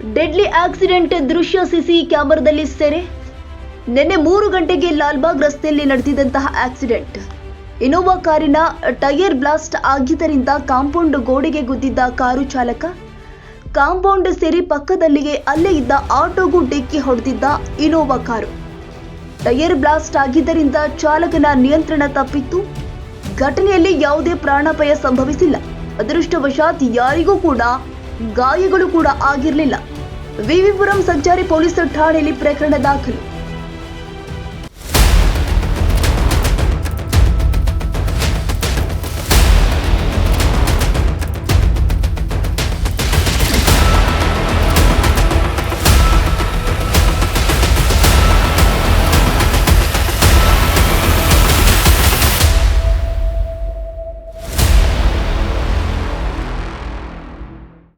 Accident ದೃಶ್ಯ CC ಕ್ಯಾಮರಾದಲ್ಲಿ ಸೆರೆ. ನಿನ್ನೆ ಮೂರು ಗಂಟೆಗೆ ಲಾಲ್ಬಾಗ್ ರಸ್ತೆಯಲ್ಲಿ ನಡೆದಿದ್ದಂತಹ ಆಕ್ಸಿಡೆಂಟ್. ಇನೋವಾ ಕಾರಿನ ಟೈರ್ ಬ್ಲಾಸ್ಟ್ ಆಗಿದ್ದರಿಂದ ಕಾಂಪೌಂಡ್ ಗೋಡೆಗೆ ಗುದ್ದಿದ್ದ ಕಾರು ಚಾಲಕ. ಕಾಂಪೌಂಡ್ ಸೇರಿ ಪಕ್ಕದಲ್ಲಿಗೆ ಅಲ್ಲೇ ಇದ್ದ ಆಟೋಗೂ ಡಿಕ್ಕಿ ಹೊಡೆದಿದ್ದ ಇನೋವಾ ಕಾರು. ಟೈರ್ ಬ್ಲಾಸ್ಟ್ ಆಗಿದ್ದರಿಂದ ಚಾಲಕನ ನಿಯಂತ್ರಣ ತಪ್ಪಿತ್ತು. ಘಟನೆಯಲ್ಲಿ ಯಾವುದೇ ಪ್ರಾಣಾಪಾಯ ಸಂಭವಿಸಿಲ್ಲ. ಅದೃಷ್ಟವಶಾತ್ ಯಾರಿಗೂ ಕೂಡ ಗಾಯಗಳು ಕೂಡ ಆಗಿರಲಿಲ್ಲ. ವಿವಿಪುರಂ ಸಂಚಾರಿ ಪೊಲೀಸ್ ಠಾಣೆಯಲ್ಲಿ ಪ್ರಕರಣ ದಾಖಲು.